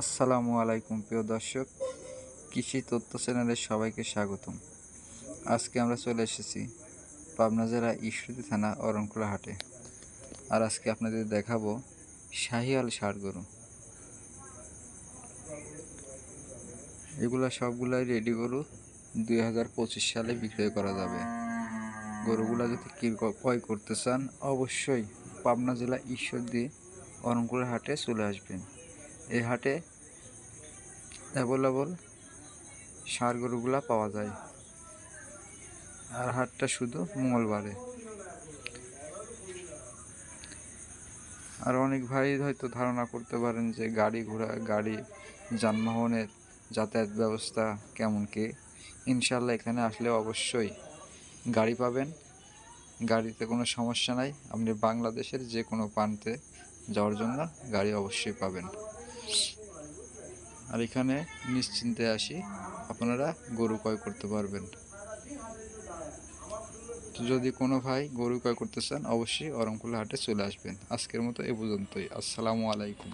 আসসালামু আলাইকুম, প্রিয় দর্শক। কৃষি তথ্য চ্যানেলের সবাইকে স্বাগতম। আজকে আমরা চলে এসেছি পাবনা জেলা ঈশ্বরদী থানা অরণকুলা হাটে। আর আজকে আপনাদের দেখাবো শাহিয়াল ষাড় গরু। এগুলা সবগুলাই রেডি গরু, দুই হাজার পঁচিশ সালে বিক্রয় করা যাবে। গরুগুলা যদি ক্রয় করতে চান, অবশ্যই পাবনা জেলা ঈশ্বরদী অরণকুলা হাটে চলে আসবেন। এই হাটে অ্যাভেলেবল ষাঁড় গরুগুলা পাওয়া যায়। আর হাটটা শুধু মঙ্গলবারে। আর অনেক ভাই হয়তো ধারণা করতে পারেন যে গাড়ি ঘোড়া, গাড়ি, যানবাহনের যাতায়াত ব্যবস্থা কেমন কি? ইনশাল্লাহ এখানে আসলে অবশ্যই গাড়ি পাবেন। গাড়িতে কোনো সমস্যা নাই। আপনি বাংলাদেশের যে কোনো প্রান্তে যাওয়ার জন্য গাড়ি অবশ্যই পাবেন। আর এখানে নিশ্চিন্তে আসি, আপনারা গরু ক্রয় করতে পারবেন। যদি কোনো ভাই গরু ক্রয় করতে চান, অবশ্যই অরঙ্কুল হাটে চলে আসবেন। আজকের মতো এ পর্যন্তই। আসসালামু আলাইকুম।